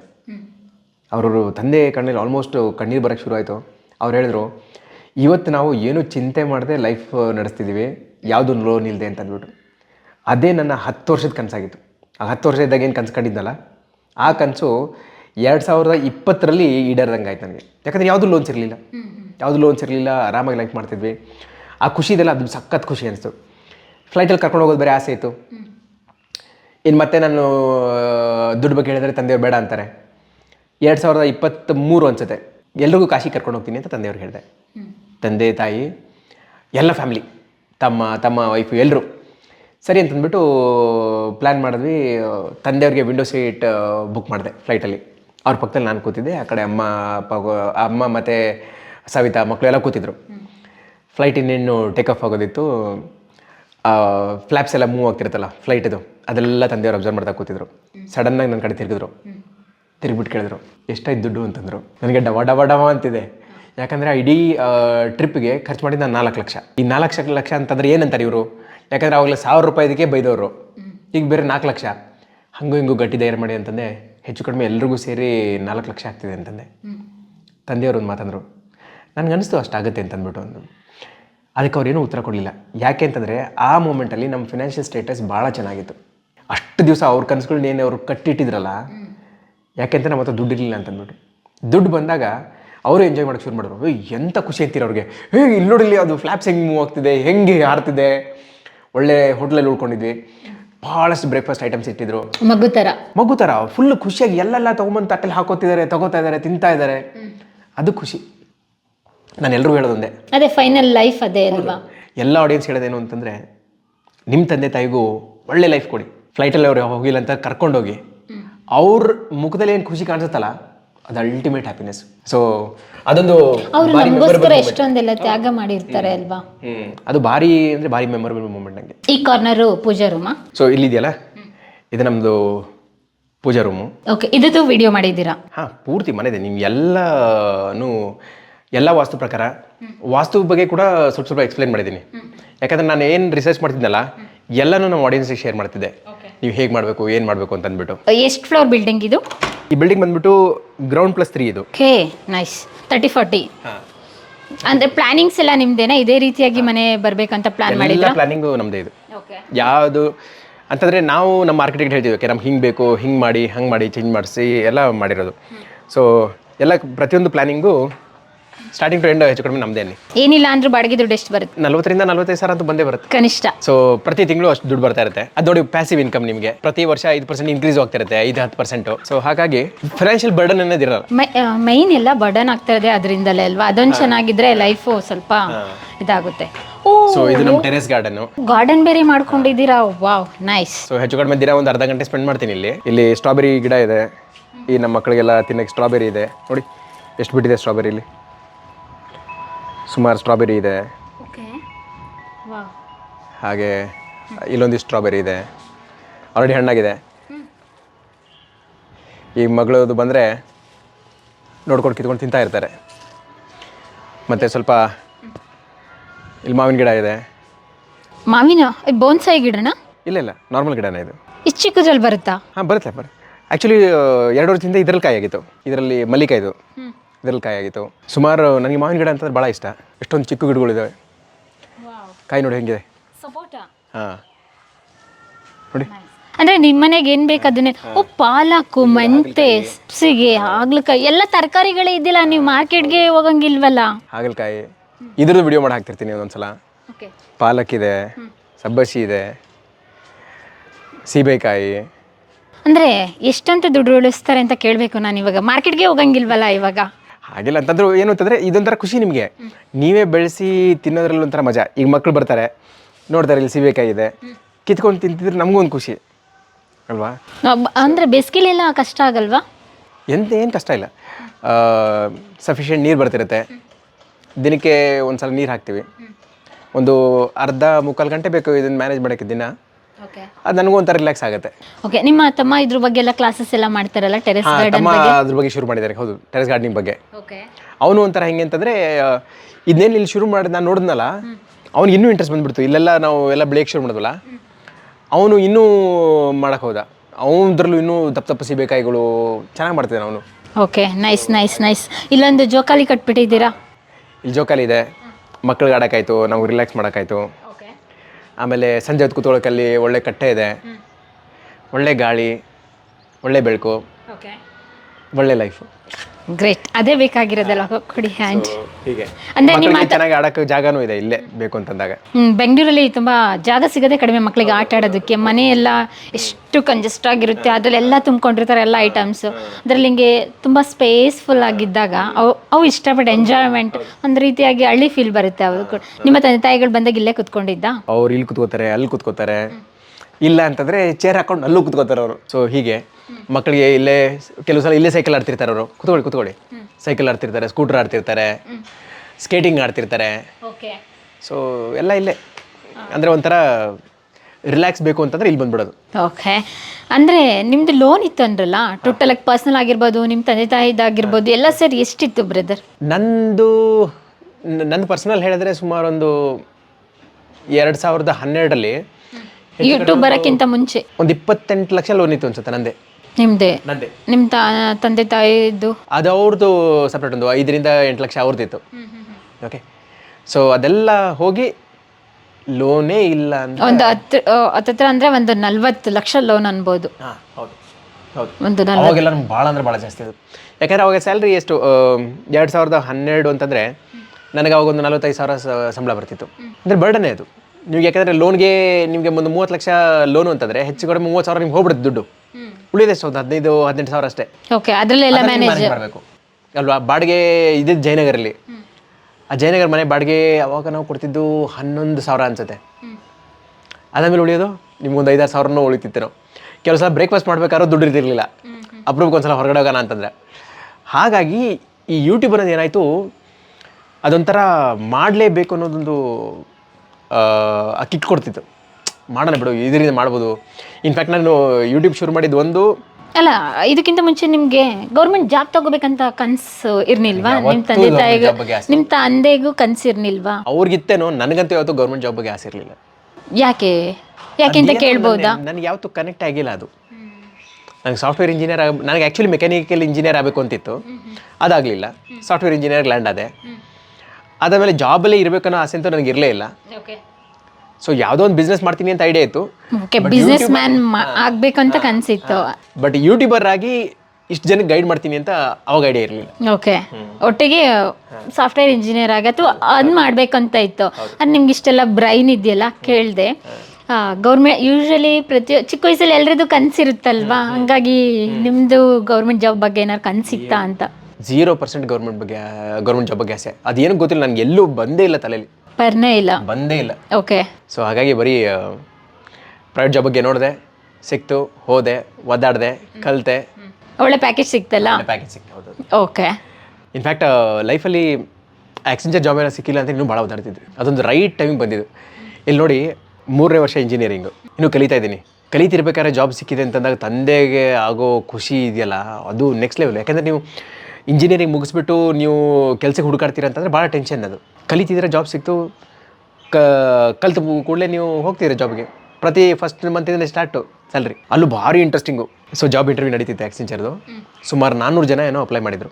S1: ಅವರು ತಂದೆ ಕಣ್ಣಲ್ಲಿ ಆಲ್ಮೋಸ್ಟ್ ಕಣ್ಣೀರು ಬರೋಕ್ಕೆ ಶುರು ಆಯಿತು. ಅವ್ರು ಹೇಳಿದ್ರು ಇವತ್ತು ನಾವು ಏನು ಚಿಂತೆ ಮಾಡದೆ ಲೈಫ್ ನಡೆಸ್ತಿದ್ದೀವಿ ಯಾವುದು ಲೋನ್ ಇಲ್ಲದೆ ಅಂತ ಅಂದ್ಬಿಟ್ಟು. ಅದೇ ನನ್ನ ಹತ್ತು ವರ್ಷದ ಕನಸಾಗಿತ್ತು. ಆ ಹತ್ತು ವರ್ಷ ಇದ್ದಾಗ ಏನು ಕನಸು ಕಂಡಿದ್ದಲ್ಲ ಆ ಕನಸು ಎರಡು ಸಾವಿರದ ಇಪ್ಪತ್ತರಲ್ಲಿ ಈಡೇರ್ದಂಗೆ ಆಯ್ತು ನನಗೆ. ಯಾಕಂದರೆ ಯಾವುದು ಲೋನ್ಸ್ ಇರಲಿಲ್ಲ. ಯಾವುದು ಲೋನ್ಸ್ ಇರಲಿಲ್ಲ, ಆರಾಮಾಗಿ ಲೈಫ್ ಮಾಡ್ತಿದ್ವಿ. ಆ ಖುಷಿ ಇದೆಲ್ಲ ಅದು ಸಖತ್ ಖುಷಿ ಅನಿಸ್ತು. ಫ್ಲೈಟಲ್ಲಿ ಕರ್ಕೊಂಡು ಹೋಗೋದು ಬೇರೆ ಆಸೆ ಇತ್ತು. ಇನ್ನು ಮತ್ತೆ ನಾನು ದುಡ್ಡು ಬಗ್ಗೆ ಹೇಳಿದ್ರೆ ತಂದೆಯವ್ರು ಬೇಡ ಅಂತಾರೆ. ಎರಡು ಸಾವಿರದ ಇಪ್ಪತ್ತ್ಮೂರು ಅನ್ಸುತ್ತೆ. ಎಲ್ರಿಗೂ ಕಾಶಿ ಕರ್ಕೊಂಡು ಹೋಗ್ತೀನಿ ಅಂತ ತಂದೆಯವ್ರಿಗೆ ಹೇಳಿದೆ. ತಂದೆ ತಾಯಿ ಎಲ್ಲ ಫ್ಯಾಮಿಲಿ ತಮ್ಮ ತಮ್ಮ ವೈಫು ಎಲ್ಲರೂ ಸರಿ ಅಂತಂದ್ಬಿಟ್ಟು ಪ್ಲ್ಯಾನ್ ಮಾಡಿದ್ವಿ ತಂದೆಯವ್ರಿಗೆ ವಿಂಡೋ ಸೀಟ್ ಬುಕ್ ಮಾಡಿದೆ ಫ್ಲೈಟಲ್ಲಿ ಅವ್ರ ಪಕ್ಕದಲ್ಲಿ ನಾನು ಕೂತಿದ್ದೆ ಆ ಕಡೆ ಅಮ್ಮ ಅಪ್ಪ ಅಮ್ಮ ಮತ್ತು ಸವಿತಾ ಮಕ್ಕಳು ಎಲ್ಲ ಕೂತಿದ್ರು. ಫ್ಲೈಟ್ ಇನ್ನೇನು ಟೇಕ್ ಆಫ್ ಆಗೋದಿತ್ತು. ಫ್ಲ್ಯಾಪ್ಸ್ ಎಲ್ಲ ಮೂವ್ ಆಗ್ತಿರುತ್ತಲ್ಲ ಫ್ಲೈಟದು ಅದೆಲ್ಲ ತಂದೆಯವ್ರು ಅಬ್ಸರ್ವ್ ಮಾಡ್ತಾ ಕೂತಿದ್ರು. ಸಡನ್ನಾಗಿ ನನ್ನ ಕಡೆ ತಿರುಗಿದ್ರು. ತಿರುಗಿಬಿಟ್ಟು ಕೇಳಿದ್ರು ಎಷ್ಟಾಯ್ತು ದುಡ್ಡು ಅಂತಂದರು. ನನಗೆ ಡವ ಡವ ಡವ ಅಂತಿದೆ. ಯಾಕಂದರೆ ಇಡೀ ಟ್ರಿಪ್ಗೆ ಖರ್ಚು ಮಾಡಿದ್ದು ನಾನು ನಾಲ್ಕು ಲಕ್ಷ. ಈ ನಾಲ್ಕು ಲಕ್ಷ ಅಂತಂದ್ರೆ ಏನಂತಾರೆ ಇವರು? ಯಾಕಂದರೆ ಅವಾಗಲೇ ಸಾವಿರ ರೂಪಾಯಿದಕ್ಕೆ ಬೈದವರು. ಈಗ ಬೇರೆ ನಾಲ್ಕು ಲಕ್ಷ. ಹಂಗೂ ಹಿಂಗೂ ಗಟ್ಟಿ ಧೈರ್ಯ ಮಾಡಿ ಅಂತಂದೆ, ಹೆಚ್ಚು ಕಡಿಮೆ ಎಲ್ರಿಗೂ ಸೇರಿ ನಾಲ್ಕು ಲಕ್ಷ ಆಗ್ತಿದೆ ಅಂತಂದೆ. ತಂದೆಯವರು ಒಂದು ಮಾತಂದರು ನನಗನ್ನಿಸ್ತು ಅಷ್ಟಾಗುತ್ತೆ ಅಂತಂದ್ಬಿಟ್ಟು ಒಂದು ಅದಕ್ಕೆ ಅವ್ರೇನು ಉತ್ತರ ಕೊಡಲಿಲ್ಲ. ಯಾಕೆ ಅಂತಂದರೆ ಆ ಮೂಮೆಂಟಲ್ಲಿ ನಮ್ಮ ಫಿನಾನ್ಷಿಯಲ್ ಸ್ಟೇಟಸ್ ಭಾಳ ಚೆನ್ನಾಗಿತ್ತು. ಅಷ್ಟು ದಿವಸ ಅವ್ರ ಕನಸುಗಳನ್ನೇನು ಅವರು ಕಟ್ಟಿಟ್ಟಿದ್ರಲ್ಲ ಯಾಕೆಂತ ನಮ್ಮ ಹತ್ರ ದುಡ್ಡಿರಲಿಲ್ಲ ಅಂತಂದ್ಬಿಟ್ಟು. ದುಡ್ಡು ಬಂದಾಗ ಅವರು ಎಂಜಾಯ್ ಮಾಡೋಕ್ಕೆ ಶುರು ಮಾಡಿದ್ರು. ಏಯ್ ಎಂಥ ಖುಷಿ ಅಂತೀರ ಅವ್ರಿಗೆ. ಹೇ ಇಲ್ಲಿ ನೋಡಿಲಿ ಅದು ಫ್ಲಾಪ್ಸ್ ಹೆಂಗೆ ಮೂವ್ ಆಗ್ತಿದೆ ಹೆಂಗೆ ಹಾರ್ತಿದೆ ಒಳ್ಳೆ ಹೋಟ್ಲಲ್ಲಿ ಉಳ್ಕೊಂಡಿದ್ವಿ. ಭಾಳಷ್ಟು ಬ್ರೇಕ್ಫಾಸ್ಟ್ ಐಟಮ್ಸ್ ಇಟ್ಟಿದ್ರು.
S2: ಮಗು ಥರ
S1: ಮಗು ಥರ ಫುಲ್ ಖುಷಿಯಾಗಿ ಎಲ್ಲೆಲ್ಲ ತೊಗೊಂಬಂದು ತಟ್ಟೆಲಿ ಹಾಕೋತಿದ್ದಾರೆ ತಗೋತಾ ಇದ್ದಾರೆ ತಿಂತಾ ಇದ್ದಾರೆ. ಅದು ಖುಷಿ. ನಾನು ಎಲ್ಲರೂ ಹೇಳೋದೊಂದೇ.
S2: ಅದೇ ಫೈನಲ್ ಲೈಫ್ ಅದೇ ಅಲ್ವಾ?
S1: ಎಲ್ಲ ಆಡಿಯನ್ಸ್ ಹೇಳೋದೇನು ಅಂತಂದರೆ ನಿಮ್ಮ ತಂದೆ ತಾಯಿಗೂ ಒಳ್ಳೆ ಲೈಫ್ ಕೊಡಿ. ಫ್ಲೈಟಲ್ಲಿ ಅವ್ರು ಹೋಗಿಲ್ಲ ಅಂತ ಕರ್ಕೊಂಡೋಗಿ ಅವ್ರ ಮುಖದಲ್ಲಿ ಏನು ಖುಷಿ ಕಾಣಿಸುತ್ತಲ್ಲ ಅದು ಅಲ್ಟಿಮೇಟ್ ಹ್ಯಾಪಿನೆಸ್ ಸೊ ಅದೊಂದು
S2: ಅವರು
S1: memorable moment.
S2: ಎಷ್ಟೊಂದೆಲ್ಲ ತ್ಯಾಗ ಮಾಡಿರ್ತಾರೆ ಅಲ್ವಾ?
S1: ಹ್ಮ್. ಅದು ಭಾರಿ ಅಂದ್ರೆ ಭಾರಿ ಮೆಮೊರಬಲ್ ಮೂಮೆಂಟ್ ನಂಗೆ.
S2: ಈ ಕಾರ್ನರ್ ಪೂಜಾ ರೂಮ
S1: ಸೊ ಇಲ್ಲಿದೆಯಲ್ಲ? ಇದು ನಮ್ಮದು ಪೂಜಾ ರೂಮು
S2: ಓಕೆ ಇದು ವಿಡಿಯೋ ಮಾಡಿದ್ದೀರಾ?
S1: ಹಾ ಪೂರ್ತಿ ಮನೆದೆ. ನೀವು ಎಲ್ಲನೂ ಎಲ್ಲ ವಾಸ್ತು ಪ್ರಕಾರ ವಾಸ್ತು ಬಗ್ಗೆ ಕೂಡ ಸ್ವಲ್ಪ ಸ್ವಲ್ಪ ಎಕ್ಸ್ಪ್ಲೈನ್ ಮಾಡಿದ್ದೀನಿ. ಯಾಕಂದ್ರೆ ನಾನು ಏನು ರಿಸರ್ಚ್ ಮಾಡ್ತಿದ್ನಲ್ಲ ಎಲ್ಲನೂ ನಮ್ಮ ಆಡಿಯನ್ಸಿಗೆ ಶೇರ್ ಮಾಡ್ತಿದ್ದೆ. ನೀವು ಹೇಗೆ ಮಾಡಬೇಕು ಏನು ಮಾಡಬೇಕು ಅಂತ ಅಂದ್ಬಿಟ್ಟು.
S2: ಎಷ್ಟು ಫ್ಲೋರ್ ಬಿಲ್ಡಿಂಗ್ ಇದು?
S1: ಈ ಬಿಲ್ಡಿಂಗ್ ಬಂದ್ಬಿಟ್ಟು ಗ್ರೌಂಡ್ ಪ್ಲಸ್ ತ್ರೀ ಇದು.
S2: ಓಕೆ ನೈಸ್ ತರ್ಟಿ ಫಾರ್ಟಿ ಅಂದ್ರೆ ಪ್ಲಾನಿಂಗ್ಸ್ ಎಲ್ಲ ನಿಮ್ದೇನಾ? ಇದೇ ರೀತಿಯಾಗಿ ಮನೆ ಬರಬೇಕಂತ ಪ್ಲಾನ್
S1: ಮಾಡಿಲ್ಲ
S2: ಪ್ಲಾನಿಂಗ್
S1: ಪ್ಲಾನಿಂಗು ನಮ್ಮದೇ ಇದು. ಯಾವುದು ಅಂತಂದರೆ ನಾವು ನಮ್ಮ ಮಾರ್ಕೆಟಿಂಗ್ ಹೇಳ್ತೀವಿ ಓಕೆ ನಮ್ಗೆ ಹಿಂಗೆ ಬೇಕು ಹಿಂಗೆ ಮಾಡಿ ಹಂಗೆ ಮಾಡಿ ಚೇಂಜ್ ಮಾಡಿಸಿ ಎಲ್ಲ ಮಾಡಿರೋದು. ಸೊ ಎಲ್ಲ ಪ್ರತಿಯೊಂದು ಪ್ಲ್ಯಾನಿಂಗು ಸ್ಟಾರ್ಟಿಂಗ್ ಟು ಎಂಡ್ ಹೆಚ್ಚು ಕಡಿಮೆ ನಮ್ದೇ
S2: ಏನಿಲ್ಲ ಅಂದ್ರೂ ಬಾಡಿಗೆ ದುಡ್ಡು ಎಷ್ಟು ಬರುತ್ತೆ?
S1: ನಲವತ್ತರಿಂದ ನಲ್ವತ್ತೈದು ಸಾವಿರ ಅಂತ ಬಂದೇ ಬರುತ್ತೆ.
S2: ಕನಿಷ್ಠ.
S1: ಸೊ ಪ್ರತಿ ತಿಂಗಳು ಅಷ್ಟು ದುಡ್ಡು ಬರ್ತಾ ಇರುತ್ತೆ. ಅದು ನೋಡಿ ಪ್ಯಾಸಿವ್ ಇನ್ಕಮ್ ನಿಮಗೆ. ಪ್ರತಿ ವರ್ಷ ಐದು ಪರ್ಸೆಂಟ್ ಇನ್ಕ್ರೀಸ್ ಹೋಗ್ತಿರುತ್ತೆ ಐದು ಹತ್ತು ಪರ್ಸೆಂಟ್ ಸೊ ಹಾಗಾಗಿ ಫೈನಾನ್ಷಿಯಲ್ ಬರ್ಡನ್ ಅನ್ನೋದು ಇರಲ್ಲ.
S2: ಮೈನ್ ಎಲ್ಲ ಬರ್ಡನ್ ಆಗ್ತಾ ಇದೆ ಅದರಿಂದಲೇ ಅಲ್ವಾ? ಅದೊಂದು ಚೆನ್ನಾಗಿದ್ರೆ ಲೈಫು ಸ್ವಲ್ಪ ಇದಾಗುತ್ತೆ.
S1: ಸೊ ಇದು ನಮ್ಮ ಟೆರೆಸ್ ಗಾರ್ಡನ್
S2: ಗಾರ್ಡನ್ ಬೇರೆ ಮಾಡ್ಕೊಂಡಿದ್ದೀರಾ? ವಾವ್ ನೈಸ್
S1: ಸೊ ಹೆಚ್ಚು ಕಡಿಮೆ ದಿನ ಒಂದು ಅರ್ಧ ಗಂಟೆ ಸ್ಪೆಂಡ್ ಮಾಡ್ತೀನಿ ಇಲ್ಲಿ. ಇಲ್ಲಿ ಸ್ಟ್ರಾಬೆರಿ ಗಿಡ ಇದೆ. ಈ ನಮ್ಮ ಮಕ್ಕಳಿಗೆಲ್ಲ ತಿನ್ನಕ್ಕೆ ಸ್ಟ್ರಾಬೆರಿ ಇದೆ. ನೋಡಿ ಎಷ್ಟು ಬಿಟ್ಟಿದೆ ಸ್ಟ್ರಾಬೆರಿ ಇಲ್ಲಿ? ಸುಮಾರು ಸ್ಟ್ರಾಬೆರಿ ಇದೆ.
S2: ಓಕೆ.
S1: ಹಾಗೆ ಇಲ್ಲೊಂದಿಷ್ಟು ಸ್ಟ್ರಾಬೆರಿ ಇದೆ. ಆಲ್ರೆಡಿ ಹಣ್ಣಾಗಿದೆ. ಈ ಮಗಳದು ಬಂದರೆ ನೋಡ್ಕೊಂಡು ಕಿತ್ಕೊಂಡು ತಿಂತಾ ಇರ್ತಾರೆ. ಮತ್ತು ಸ್ವಲ್ಪ ಇಲ್ಲಿ ಮಾವಿನ ಗಿಡ ಇದೆ.
S2: ಮಾವಿನ? ಬೋನ್ಸಾಯಿ ಗಿಡನಾ?
S1: ಇಲ್ಲ ಇಲ್ಲ. ನಾರ್ಮಲ್ ಗಿಡನೇ ಇದು.
S2: ಇಷ್ಟು ಚಿಕ್ಕದ್ರಲ್ಲಿ ಬರುತ್ತಾ?
S1: ಹಾಂ ಬರುತ್ತೆ ಬರ್ ಆ್ಯಕ್ಚುಲಿ ಎರಡು ವರ್ಷದಿಂದ ಇದರಲ್ಲಿ ಕಾಯಿ ಆಗಿತ್ತು. ಇದರಲ್ಲಿ ಮಲ್ಲಿಕಾಯ್ದು. ಇದರಲ್ಲಿ ಕಾಯಿ ಆಗಿತ್ತು. ಸುಮಾರು ನನಗೆ ಮಾವಿನ ಗಿಡ ಅಂತಂದ್ರೆ ಭಾಳ ಇಷ್ಟ. ಎಷ್ಟೊಂದು ಚಿಕ್ಕ ಗಿಡಗಳಿದ್ದಾವೆ ಕಾಯಿ ನೋಡಿ ಹೆಂಗಿದೆ? ಹಾಂ. ನೋಡಿ.
S2: ಅಂದ್ರೆ ನಿಮ್ಮ ಮನೆಗೆ ಏನ್ ಬೇಕು ಅದನ್ನೇ? ಓ ಪಾಲಕು ಮೆಂತೆ ಸಿಗೆ ಹಾಗಲಕಾಯಿ ಎಲ್ಲ ತರಕಾರಿಗಳೇ ಇದ್ದಿಲ್ಲ ನೀವು ಮಾರ್ಕೆಟ್ಗೆ ಹೋಗಂಗಿಲ್ವಲ್ಲ?
S1: ಹಾಗಲಕಾಯಿ. ಇದ್ರದ್ದು ವಿಡಿಯೋ ಮಾಡಿ ಹಾಕ್ತಿರ್ತೀನಿ ಒಂದೊಂದ್ಸಲ ಪಾಲಕ್ ಇದೆ ಸಬ್ಬಸಿ ಇದೆ ಸೀಬೆಕಾಯಿ.
S2: ಅಂದ್ರೆ ಎಷ್ಟಂತ ದುಡ್ಡು ಉಳಿಸ್ತಾರೆ ಅಂತ ಕೇಳಬೇಕು ನಾನು ಇವಾಗ. ಮಾರ್ಕೆಟ್ಗೆ ಹೋಗಂಗಿಲ್ವಲ್ಲ ಇವಾಗ?
S1: ಹಾಗೆಲ್ಲ. ಅಂತಂದ್ರೆ ಏನು ಅಂತಂದರೆ ಇದೊಂಥರ ಖುಷಿ ನಿಮಗೆ. ನೀವೇ ಬೆಳೆಸಿ ತಿನ್ನೋದ್ರಲ್ಲಿ ಒಂಥರ ಮಜಾ. ಈಗ ಮಕ್ಕಳು ಬರ್ತಾರೆ. ನೋಡ್ತಾರೆ ಇಲ್ಲಿ ಸಿಬೇಕಾಗಿದೆ ಇದೆ ಕಿತ್ಕೊಂಡು ತಿಂತಿದ್ರೆ ನಮಗೂ ಒಂದು ಖುಷಿ. ಅಲ್ವಾ?
S2: ಅಂದರೆ ಬೇಸಿಗೆಲೆಲ್ಲ ಕಷ್ಟ ಆಗಲ್ವಾ?
S1: ಎಂತ ಏನು ಕಷ್ಟ ಇಲ್ಲ. ಸಫಿಷಿಯೆಂಟ್ ನೀರು ಬರ್ತಿರುತ್ತೆ. ದಿನಕ್ಕೆ ಒಂದು ಸಲ ನೀರು ಹಾಕ್ತೀವಿ. ಒಂದು ಅರ್ಧ ಮುಕ್ಕಾಲು ಗಂಟೆ ಬೇಕು ಇದನ್ನು ಮ್ಯಾನೇಜ್ ಮಾಡೋಕ್ಕೆ ದಿನ. ಅದು ನನಗೂ ಒಂಥರ ರಿಲ್ಯಾಕ್ಸ್ ಆಗುತ್ತೆ.
S2: ಓಕೆ ನಿಮ್ಮ ತಮ್ಮ ಇದ್ರ ಬಗ್ಗೆ ಎಲ್ಲ ಕ್ಲಾಸಸ್ ಎಲ್ಲ ಮಾಡ್ತಾರಲ್ಲ ಟೆರೆಸ್
S1: ಹಾಂ
S2: ಗಾರ್ಡನ್
S1: ತಮ್ಮ ಅದ್ರ ಬಗ್ಗೆ ಶುರು ಮಾಡಿದ್ದಾರೆ ಹೌದು ಟೆರೆಸ್ ಗಾರ್ಡನಿಂಗ್ ಬಗ್ಗೆ.
S2: ಓಕೆ
S1: ಅವನು ಒಂಥರ ಹೆಂಗೆ ಅಂತಂದ್ರೆ ಇದನ್ನೇನು ಇಲ್ಲಿ ಶುರು ಮಾಡಿ ನಾನು ನೋಡಿದ್ನಲ್ಲ ಅವ್ನಿಗೆ ಇನ್ನೂ ಇಂಟ್ರೆಸ್ಟ್ ಬಂದ್ಬಿಡ್ತು. ಇಲ್ಲೆಲ್ಲ ನಾವು ಎಲ್ಲ ಬ್ಲೇಕ್ ಶುರು ಮಾಡಿದ್ವಲ್ಲ ಅವನು ಇನ್ನೂ ಮಾಡಕ್ಕೆ ಹೋದ. ಅವನದ್ರಲ್ಲೂ ಇನ್ನೂ ದಪ್ಪ ದಪ್ಪ ಸಿಬೇಕಾಯಿಗಳು ಚೆನ್ನಾಗಿ ಮಾಡ್ತಿದ್ದಾನೆ ಅವನು.
S2: ಓಕೆ ನೈಸ್ ನೈಸ್ ನೈಸ್ ಇಲ್ಲೊಂದು ಜೋಕಾಲಿ ಕಟ್ಬಿಟ್ಟಿದ್ದೀರಾ?
S1: ಇಲ್ಲಿ ಜೋಕಾಲಿ ಇದೆ. ಮಕ್ಳಿಗೆ ಆಡೋಕ್ಕಾಯ್ತು ನಾವು ರಿಲ್ಯಾಕ್ಸ್ ಮಾಡೋಕ್ಕಾಯ್ತು ಆಮೇಲೆ ಸಂಜೆ ಹೊತ್ತು ಒಳ್ಳೆ ಕಟ್ಟೆ ಇದೆ. ಒಳ್ಳೆ ಗಾಳಿ ಒಳ್ಳೆ ಬೆಳಕು.
S2: ಓಕೆ
S1: ಒಳ್ಳೆ ಲೈಫ್
S2: ಗ್ರೇಟ್ ಅದೇ ಬೇಕಾಗಿರೋದಲ್ಲ ಕೊಡಿ ಹ್ಯಾಂಡ್
S1: ಹೀಗೆ.
S2: ಅಂದ್ರೆ ನಿಮ್ಮ
S1: ಮಕ್ಕಳಿಗೆ ಚೆನ್ನಾಗಿ ಆಡಕ್ಕೆ ಜಾಗನೂ ಇದೆ ಇಲ್ಲೇ ಬೇಕು ಅಂತಂದಾಗ.
S2: ಹ್ಮ್, ಬೆಂಗಳೂರಲ್ಲಿ ತುಂಬಾ ಜಾಗ ಸಿಗದೆ ಕಡಿಮೆ ಮಕ್ಕಳಿಗೆ ಆಟ ಆಡೋದಕ್ಕೆ. ಮನೆ ಎಲ್ಲ ಎಷ್ಟು ಕಂಜೆಸ್ಟ್ ಆಗಿರುತ್ತೆ ಅದರಲ್ಲೆಲ್ಲ ತುಂಬ್ಕೊಂಡಿರ್ತಾರೆ ಎಲ್ಲ ಐಟಮ್ಸ್ ಅದ್ರಲ್ಲಿ ಹಿಂಗೆ ತುಂಬಾ ಸ್ಪೇಸ್ಫುಲ್ ಆಗಿದ್ದಾಗ ಅವು ಅವು ಇಷ್ಟಪಟ್ಟು ಎಂಜಾಯ್ಮೆಂಟ್ ಒಂದು ರೀತಿಯಾಗಿ ಹಳ್ಳಿ ಫೀಲ್ ಬರುತ್ತೆ ಅವು ಕೂಡ. ನಿಮ್ಮ ತಂದೆ ತಾಯಿಗಳು ಬಂದಾಗ ಇಲ್ಲೇ ಕುತ್ಕೊಂಡಿದ್ದ?
S1: ಅವ್ರು ಇಲ್ಲಿ ಕುತ್ಕೋತಾರೆ ಅಲ್ಲಿ ಕುತ್ಕೋತಾರೆ. ಇಲ್ಲ ಅಂತಂದ್ರೆ ಚೇರ್ ಹಾಕೊಂಡು ಅಲ್ಲೂ ಕುತ್ಕೋತಾರೆ ಅವರು. ಸೊ ಹೀಗೆ. ಮಕ್ಕಳಿಗೆ ಇಲ್ಲೇ ಕೆಲವು ಸಲ ಇಲ್ಲೇ ಸೈಕಲ್ ಆಡ್ತಿರ್ತಾರೆ ಅವರು. ಕುತ್ಕೊಳ್ಳಿ ಕುತ್ಕೊಳ್ಳಿ. ಸೈಕಲ್ ಆಡ್ತಿರ್ತಾರೆ ಸ್ಕೂಟರ್ ಆಡ್ತಿರ್ತಾರೆ ಸ್ಕೇಟಿಂಗ್ ಆಡ್ತಿರ್ತಾರೆ.
S2: ಓಕೆ
S1: ಸೊ ಎಲ್ಲ ಇಲ್ಲೇ. ಅಂದರೆ ಒಂಥರ ರಿಲ್ಯಾಕ್ಸ್ ಬೇಕು ಅಂತಂದ್ರೆ ಇಲ್ಲಿ ಬಂದ್ಬಿಡೋದು.
S2: ಓಕೆ ಅಂದರೆ ನಿಮ್ಮದು ಲೋನ್ ಇತ್ತು ಅಂದ್ರಲ್ಲ ಟೋಟಲ್ ಆಗಿ ಪರ್ಸನಲ್ ಆಗಿರ್ಬೋದು ನಿಮ್ಮ ತಂದೆ ತಾಯಿದಾಗಿರ್ಬೋದು ಎಲ್ಲ ಸೇರಿ ಎಷ್ಟಿತ್ತು ಬ್ರದರ್
S1: ನಂದು ನನ್ನ ಪರ್ಸನಲ್ ಹೇಳಿದ್ರೆ ಸುಮಾರು ಒಂದು ಎರಡು ಸಾವಿರದ ಹನ್ನೆರಡರಲ್ಲಿ
S2: ಯೂಟ್ಯೂಬ್ ಬರೋಕ್ಕಿಂತ ಮುಂಚೆ.
S1: ಒಂದು ಇಪ್ಪತ್ತೆಂಟು ಲಕ್ಷ ಲೋನ್ ಇತ್ತು ಅನ್ಸುತ್ತೆ ನಂದೇ.
S2: ನಿಮ್ದೇ?
S1: ನಂದೇ.
S2: ನಿಮ್ಮ ತಾ ತಂದೆ ತಾಯಿದು?
S1: ಅದು ಅವ್ರದ್ದು ಸಪ್ರೇಟ್ ಒಂದು ಐದರಿಂದ ಎಂಟು ಲಕ್ಷ ಅವ್ರದ್ದಿತ್ತು ಓಕೆ ಸೊ ಅದೆಲ್ಲ ಹೋಗಿ ಲೋನೇ ಇಲ್ಲ ಅಂತ
S2: ಒಂದು ಹತ್ತು ಆ, ಹತ್ತತ್ರ ಅಂದರೆ ಒಂದು ನಲ್ವತ್ತು ಲಕ್ಷ ಲೋನ್ ಅನ್ಬೋದು.
S1: ಹಾಂ ಹೌದು. ಹೌದು.
S2: ಒಂದು ನಲ್
S1: ಅವಾಗೆಲ್ಲ ನಮ್ಗೆ ಭಾಳ ಅಂದ್ರೆ ಭಾಳ ಜಾಸ್ತಿ ಅದು ಯಾಕಂದ್ರೆ ಅವಾಗ ಸ್ಯಾಲ್ರಿ ಎಷ್ಟು ಎರಡು ಸಾವಿರದ ಹನ್ನೆರಡು ಅಂತಂದ್ರೆ ನನಗೆ ಅವಾಗ ಒಂದು ನಲ್ವತ್ತೈದು ಸಾವಿರ ಸ- ಸಂಬಳ ಬರ್ತಿತ್ತು. ಅಂದ್ರೆ ಬರ್ಡನೇ ಅದು. ನೀವು ಯಾಕಂದರೆ ಲೋನ್ಗೆ ನಿಮಗೆ ಒಂದು ಮೂವತ್ತು ಲಕ್ಷ ಲೋನು ಅಂತಂದರೆ ಹೆಚ್ಚು ಕಡಿಮೆ ಮೂವತ್ತು ಸಾವಿರ ನಿಮ್ಗೆ ಹೋಗ್ಬಿಡುತ್ತೆ ದುಡ್ಡು. ಉಳಿದೆ ಒಂದು ಹದಿನೈದು ಹದಿನೆಂಟು ಸಾವಿರ ಅಷ್ಟೇ.
S2: ಓಕೆ ಅದರಲ್ಲೆಲ್ಲ ಮ್ಯಾನೇಜ್
S1: ಮಾಡಬೇಕು. ಅಲ್ವಾ? ಬಾಡಿಗೆ ಇದ್ದಿದ್ದು ಜಯನಗರಲ್ಲಿ. ಆ ಜಯನಗರ ಮನೆ ಬಾಡಿಗೆ ಅವಾಗ ನಾವು ಕೊಡ್ತಿದ್ದು ಹನ್ನೊಂದು ಸಾವಿರ ಅನ್ಸುತ್ತೆ. ಅದಾದ್ಮೇಲೆ ಉಳಿಯೋದು? ನಿಮ್ಗೊಂದು ಐದಾರು ಸಾವಿರನೂ ಉಳಿತಿತ್ತು. ನಾವು ಕೆಲವು ಸಲ ಬ್ರೇಕ್ಫಾಸ್ಟ್ ಮಾಡ್ಬೇಕಾದ್ರೂ ದುಡ್ಡು ಇರ್ತಿರ್ಲಿಲ್ಲ. ಅಪ್ರೂಪಕ್ಕೆ ಒಂದ್ಸಲ ಹೊರಗಡೆ ಹೋಗೋಣ ಅಂತಂದ್ರೆ. ಹಾಗಾಗಿ ಈ ಯೂಟ್ಯೂಬ್ ಅನ್ನೋದು ಏನಾಯಿತು? ಅದೊಂಥರ ಮಾಡಲೇಬೇಕು ಅನ್ನೋದೊಂದು ಆ ಕಿಟ್ ಕೊಡ್ತಿತ್ತು. ಮಾಡೋಣ ಬಿಡು ಇದರಿಂದ ಮಾಡ್ಬೋದು. ಇನ್ಫ್ಯಾಕ್ಟ್ ನಾನು ಯೂಟ್ಯೂಬ್ ಶುರು ಮಾಡಿದ್ದು ಒಂದು
S2: ಅಲ್ಲ ಇದಕ್ಕಿಂತ ಮುಂಚೆ ನಿಮಗೆ ಗೌರ್ಮೆಂಟ್ ಜಾಬ್ ತಗೋಬೇಕಂತ ಕನಸು ಇರ್ನಿಲ್ವಾ? ನಿಮ್ಮ ತಂದೆ ತಾಯಿಗೂ ನಿಮ್ಮ ತಂದೆಗೂ ಕನ್ಸು ಇರ್ನಿಲ್ವಾ?
S1: ಅವ್ರಿಗಿತ್ತೇನೋ ನನಗಂತೂ ಯಾವತ್ತೂ ಗೌರ್ಮೆಂಟ್ ಜಾಬ್ ಬಗ್ಗೆ ಆಸೆ ಇರಲಿಲ್ಲ.
S2: ಯಾಕೆ? ಯಾಕೆ ಅಂತ ಕೇಳ್ಬೋದಾ?
S1: ನನಗೆ ಯಾವತ್ತೂ ಕನೆಕ್ಟ್ ಆಗಿಲ್ಲ ಅದು. ನನಗೆ ಸಾಫ್ಟ್ವೇರ್ ಇಂಜಿನಿಯರ್ ಆಗ ನನಗೆ ಆ್ಯಕ್ಚುಲಿ ಮೆಕ್ಯಾನಿಕಲ್ ಇಂಜಿನಿಯರ್ ಆಗಬೇಕು ಅಂತಿತ್ತು. ಅದಾಗಲಿಲ್ಲ. ಸಾಫ್ಟ್ವೇರ್ ಇಂಜಿನಿಯರ್ ಲ್ಯಾಂಡ್ ಆದೆ. ಅದಾದಮೇಲೆ ಜಾಬಲ್ಲೇ ಇರಬೇಕನ್ನೋ ಆಸೆ ಅಂತ ನನಗೆ ಇರಲೇ ಇಲ್ಲ.
S2: ಓಕೆ
S1: ಸೊ ಯಾವುದೋ ಒಂದು ಬಿಸ್ನೆಸ್ ಮಾಡ್ತೀನಿ ಅಂತ ಐಡಿಯಾ ಇತ್ತು.
S2: ಓಕೆ ಬಿಸ್ನೆಸ್ ಮ್ಯಾನ್ ಆಗಬೇಕು ಅಂತ ಕನ್ಸಿತ್ತು.
S1: ಬಟ್ ಯೂಟ್ಯೂಬರ್ ಆಗಿ ಇಷ್ಟು ಜನಕ್ಕೆ ಗೈಡ್ ಮಾಡ್ತೀನಿ ಅಂತ ಅವಾಗ ಐಡಿಯಾ ಇರಲಿಲ್ಲ.
S2: ಓಕೆ ಒಟ್ಟಿಗೆ ಸಾಫ್ಟ್ವೇರ್ ಇಂಜಿನಿಯರ್ ಆಗಿ ಅಥವಾ ಅದು ಮಾಡಬೇಕಂತ ಇತ್ತು. ಅದು ನಿಮ್ಗೆ ಇಷ್ಟೆಲ್ಲ ಬ್ರೈನ್ ಇದೆಯಲ್ಲ ಕೇಳಿದೆ. ಗೌರ್ಮೆಂಟ್ ಯೂಶಲಿ ಪ್ರತಿ ಚಿಕ್ಕ ವಯಸ್ಸಲ್ಲಿ ಎಲ್ರದ್ದು ಕನಸಿರುತ್ತಲ್ವಾ? ಹಂಗಾಗಿ ನಿಮ್ಮದು ಗೌರ್ಮೆಂಟ್ ಜಾಬ್ ಬಗ್ಗೆ ಏನಾರು ಕನಸಿತ್ತಾ ಅಂತ?
S1: ಝೀರೋ ಪರ್ಸೆಂಟ್ ಗೌರ್ಮೆಂಟ್ ಬಗ್ಗೆ ಗೌರ್ಮೆಂಟ್ ಜಾಬ್ ಬಗ್ಗೆ ಆಸೆ. ಅದೇನು ಗೊತ್ತಿಲ್ಲ ನನಗೆ ಎಲ್ಲೂ ಬಂದೇ ಇಲ್ಲ ತಲೆಯಲ್ಲಿ
S2: ಪರ್ನೇ ಇಲ್ಲ.
S1: ಬಂದೇ ಇಲ್ಲ.
S2: ಓಕೆ
S1: ಸೊ ಹಾಗಾಗಿ ಬರೀ ಪ್ರೈವೇಟ್ ಜಾಬ್ ಬಗ್ಗೆ ನೋಡಿದೆ ಸಿಕ್ತು ಹೋದೆ ಒದ್ದಾಡಿದೆ ಕಲಿತೆ.
S2: ಒಳ್ಳೆ ಪ್ಯಾಕೇಜ್ ಸಿಕ್ತಲ್ಲ
S1: ಪ್ಯಾಕೇಜ್ ಸಿಕ್ತು ಹೌದು
S2: ಓಕೆ
S1: ಇನ್ಫ್ಯಾಕ್ಟ್ ಲೈಫಲ್ಲಿ ಆಕ್ಸೆಂಚರ್ ಜಾಬ್ ಏನೋ ಸಿಕ್ಕಿಲ್ಲ ಅಂತ ಇನ್ನೂ ಭಾಳ ಓದಾಡ್ತಿದ್ವಿ ಅದೊಂದು ರೈಟ್ ಟೈಮಿಗೆ ಬಂದಿದ್ದು. ಇಲ್ಲಿ ನೋಡಿ ಮೂರನೇ ವರ್ಷ ಇಂಜಿನಿಯರಿಂಗು ಇನ್ನೂ ಕಲಿತಾ ಇದ್ದೀನಿ. ಕಲಿತಿರ್ಬೇಕಾದ್ರೆ ಜಾಬ್ ಸಿಕ್ಕಿದೆ ಅಂತಂದಾಗ ತಂದೆಗೆ ಆಗೋ ಖುಷಿ ಇದೆಯಲ್ಲ ಅದು ನೆಕ್ಸ್ಟ್ ಲೆವೆಲ್ ಯಾಕಂದರೆ ನೀವು ಇಂಜಿನಿಯರಿಂಗ್ ಮುಗಿಸ್ಬಿಟ್ಟು ನೀವು ಕೆಲಸಕ್ಕೆ ಹುಡುಕಾಡ್ತೀರ ಅಂತಂದರೆ ಭಾಳ ಟೆನ್ಷನ್ ಅದು. ಕಲಿತಿದ್ರೆ ಜಾಬ್ ಸಿಕ್ತು ಕ ಕಲಿತು ಕೂಡಲೇ ನೀವು ಹೋಗ್ತೀರ ಜಾಬ್ಗೆ ಪ್ರತಿ ಫಸ್ಟ್ ಮಂತಿಂದ ಸ್ಟಾರ್ಟು ಸ್ಯಾಲ್ರಿ ಅಲ್ಲೂ ಭಾರಿ ಇಂಟ್ರೆಸ್ಟಿಂಗು ಸೊ ಜಾಬ್ ಇಂಟರ್ವ್ಯೂ ನಡೀತಿತ್ತು ಆಕ್ಸೆಂಚರ್ದು ಸುಮಾರು ನಾನ್ನೂರು ಜನ ಏನೋ ಅಪ್ಲೈ ಮಾಡಿದರು.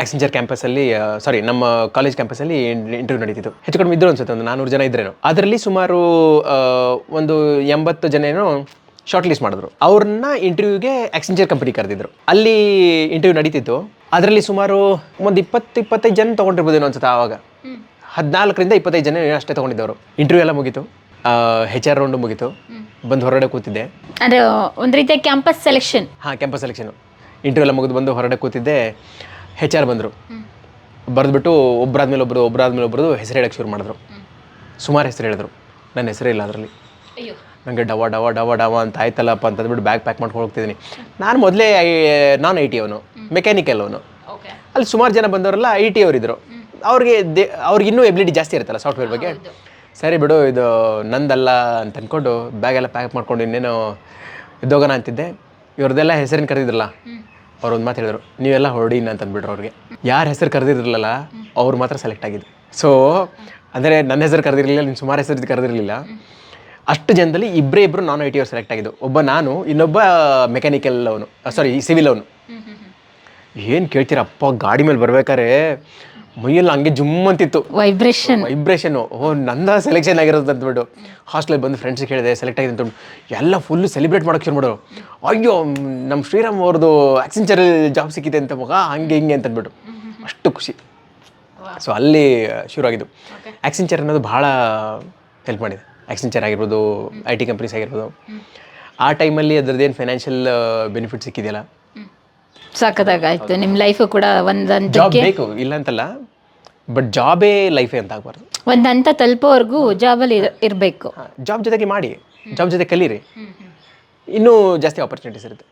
S1: ಆಕ್ಸೆಂಚರ್ ಕ್ಯಾಂಪಸಲ್ಲಿ ಸಾರಿ ನಮ್ಮ ಕಾಲೇಜ್ ಕ್ಯಾಂಪಸಲ್ಲಿ ಇಂಟರ್ವ್ಯೂ ನಡೀತಿತ್ತು. ಹೆಚ್ಚು ಕಡಿಮೆ ಇದ್ದರು ಅನ್ಸುತ್ತೆ ಒಂದು ನಾನ್ನೂರು ಜನ ಇದ್ರೇನೋ. ಅದರಲ್ಲಿ ಸುಮಾರು ಒಂದು ಎಂಬತ್ತು ಜನ ಏನೋ ಶಾರ್ಟ್ ಲಿಸ್ಟ್ ಮಾಡಿದ್ರು. ಅವ್ರನ್ನ ಇಂಟರ್ವ್ಯೂಗೆ ಎಕ್ಸೆಂಚರ್ ಕಂಪನಿ ಕರೆದಿದ್ರು. ಅಲ್ಲಿ ಇಂಟರ್ವ್ಯೂ ನಡೀತಿತ್ತು. ಅದರಲ್ಲಿ ಸುಮಾರು ಒಂದು ಇಪ್ಪತ್ತು ಇಪ್ಪತ್ತೈದು ಜನ ತೊಗೊಂಡಿರ್ಬೋದೇನೋ ಅನ್ಸುತ್ತೆ ಆವಾಗ. ಹದಿನಾಲ್ಕರಿಂದ ಇಪ್ಪತ್ತೈದು ಜನ ಅಷ್ಟೇ ತೊಗೊಂಡಿದ್ದವರು. ಇಂಟರ್ವ್ಯೂ ಎಲ್ಲ ಮುಗೀತು. ಹೆಚ್ ಆರ್ ರೌಂಡು ಮುಗೀತು. ಬಂದು ಹೊರಗಡೆ ಕೂತಿದ್ದೆ.
S2: ಅಂದ್ರೆ ಒಂದು ರೀತಿಯ ಕ್ಯಾಂಪಸ್ ಸೆಲೆಕ್ಷನ್
S1: ಹಾಂ ಕ್ಯಾಂಪಸ್ ಸೆಲೆಕ್ಷನ್ ಇಂಟರ್ವ್ಯೂ ಎಲ್ಲ ಮುಗಿದು ಬಂದು ಹೊರಗಡೆ ಕೂತಿದ್ದೆ. ಹೆಚ್ ಆರ್ ಬಂದರು. ಬರೆದ್ಬಿಟ್ಟು ಒಬ್ಬರಾದ್ಮೇಲೆ ಒಬ್ಬರು ಒಬ್ಬರಾದ್ಮೇಲೆ ಒಬ್ಬರದು ಹೆಸರು ಹೇಳಕ್ಕೆ ಶುರು ಮಾಡಿದ್ರು. ಸುಮಾರು ಹೆಸರು ಹೇಳಿದ್ರು. ನನ್ನ ಹೆಸರೇ ಇಲ್ಲ ಅದರಲ್ಲಿ. ನನಗೆ ಡವ ಡವ ಡವ ಡವ ಅಂತ ಆಯ್ತಲ್ಲಪ್ಪ ಅಂತ ಅಂದ್ಬಿಟ್ಟು ಬ್ಯಾಗ್ ಪ್ಯಾಕ್ ಮಾಡ್ಕೊಂಡು ಹೋಗ್ತಿದ್ದೀನಿ ನಾನು ಮೊದಲೇ ನಾನ್ ಐ ಟಿ ಅವನು ಮೆಕ್ಯಾನಿಕಲ್ ಅವನು. ಅಲ್ಲಿ ಸುಮಾರು ಜನ ಬಂದವರೆಲ್ಲ ಐ ಟಿ ಅವರಿದ್ದರು ಅವ್ರಿಗೆ ದೇ ಅವ್ರಿಗೆ ಇನ್ನೂ ಎಬಿಲಿಟಿ ಜಾಸ್ತಿ ಇರುತ್ತಲ್ಲ ಸಾಫ್ಟ್ವೇರ್ ಬಗ್ಗೆ? ಸರಿ ಬಿಡು ಇದು ನಂದಲ್ಲ ಅಂತ ಅಂದ್ಕೊಂಡು ಬ್ಯಾಗೆಲ್ಲ ಪ್ಯಾಕ್ ಮಾಡ್ಕೊಂಡು ಇನ್ನೇನೋ ಇದ್ದೋಗೋಣ ಅಂತಿದ್ದೆ. ಇವ್ರದ್ದೆಲ್ಲ ಹೆಸರಿನ ಕರೆದಿದ್ರಲ್ಲ? ಅವ್ರು ಒಂದು ಮಾತು ಹೇಳಿದ್ರು ನೀವೆಲ್ಲ ಹೊರಡಿನ ಅಂತ ಅಂದ್ಬಿಟ್ರು ಅವ್ರಿಗೆ. ಯಾರ ಹೆಸರು ಕರೆದಿರಲಿಲ್ಲ ಅವ್ರು ಮಾತ್ರ ಸೆಲೆಕ್ಟ್ ಆಗಿದ್ದು. ಸೊ ಅಂದರೆ ನನ್ನ ಹೆಸರು ಕರೆದಿರಲಿಲ್ಲ ನಿನ್ನ ಸುಮಾರು ಹೆಸರು ಕರೆದಿರಲಿಲ್ಲ. ಅಷ್ಟು ಜನದಲ್ಲಿ ಇಬ್ಬರೇ ಇಬ್ಬರು ನಾನ್ ಐ ಟಿ ಅವ್ರು ಸೆಲೆಕ್ಟ್ ಆಗಿದ್ದು. ಒಬ್ಬ ನಾನು ಇನ್ನೊಬ್ಬ ಮೆಕ್ಯಾನಿಕಲ್ ಅವನು ಸಾರಿ ಸಿವಿಲ್ ಅವನು. ಏನು ಕೇಳ್ತೀರಪ್ಪ ಗಾಡಿ ಮೇಲೆ ಬರ್ಬೇಕಾರೆ ಮೈಯೆಲ್ಲ ಹಂಗೆ ಜುಮ್ ಅಂತಿತ್ತು.
S2: ವೈಬ್ರೇಷನ್
S1: ವೈಬ್ರೇಷನ್ ಓ ನಂದ ಸೆಲೆಕ್ಷನ್ ಆಗಿರೋದು ಅಂದ್ಬಿಟ್ಟು ಹಾಸ್ಟೆಲ್ ಬಂದು ಫ್ರೆಂಡ್ಸಿಗೆ ಹೇಳಿದೆ ಸೆಲೆಕ್ಟ್ ಆಗಿದೆ ಅಂತ ಎಲ್ಲ ಫುಲ್ಲು ಸೆಲೆಬ್ರೇಟ್ ಮಾಡೋಕೆ ಶುರು ಮಾಡೋರು ಅಯ್ಯೋ ನಮ್ಮ ಶ್ರೀರಾಮ್ ಅವ್ರದ್ದು ಆಕ್ಸೆಂಚರ್ ಜಾಬ್ ಸಿಕ್ಕಿದೆ ಅಂತ ಮಗ ಹಂಗೆ ಹಿಂಗೆ ಅಂತ ಅಂದ್ಬಿಟ್ಟು. ಅಷ್ಟು ಖುಷಿ. ಸೊ ಅಲ್ಲಿ ಶುರು ಆಗಿದ್ದು. ಆಕ್ಸೆಂಚರ್ ಅನ್ನೋದು ಭಾಳ ಹೆಲ್ಪ್ ಮಾಡಿದೆ. ಆಕ್ಸೆಂಚರ್ ಆಗಿರ್ಬೋದು ಐ ಟಿ ಕಂಪ್ನೀಸ್ ಆಗಿರ್ಬೋದು. ಆ ಟೈಮಲ್ಲಿ ಅದ್ರದ್ದೇನು ಫೈನಾನ್ಷಿಯಲ್ ಬೆನಿಫಿಟ್ ಸಿಕ್ಕಿದೆಯಲ್ಲ?
S2: ಸಾಕದಾಗಾಯ್ತು ನಿಮ್ಮ ಲೈಫು ಕೂಡ ಒಂದು
S1: ಜಾಬ್ ಬೇಕು ಇಲ್ಲ ಅಂತಲ್ಲ ಬಟ್ ಜಾಬೇ ಲೈಫೇ ಅಂತ ಆಗ್ಬಾರ್ದು.
S2: ಒಂದು ಹಂತ ತಲುಪೋವರೆಗೂ ಜಾಬಲ್ಲಿ ಇರಬೇಕು.
S1: ಜಾಬ್ ಜೊತೆಗೆ ಮಾಡಿ ಜಾಬ್ ಜೊತೆ ಕಲೀರಿ. ಇನ್ನೂ ಜಾಸ್ತಿ ಆಪರ್ಚುನಿಟೀಸ್ ಇರುತ್ತೆ.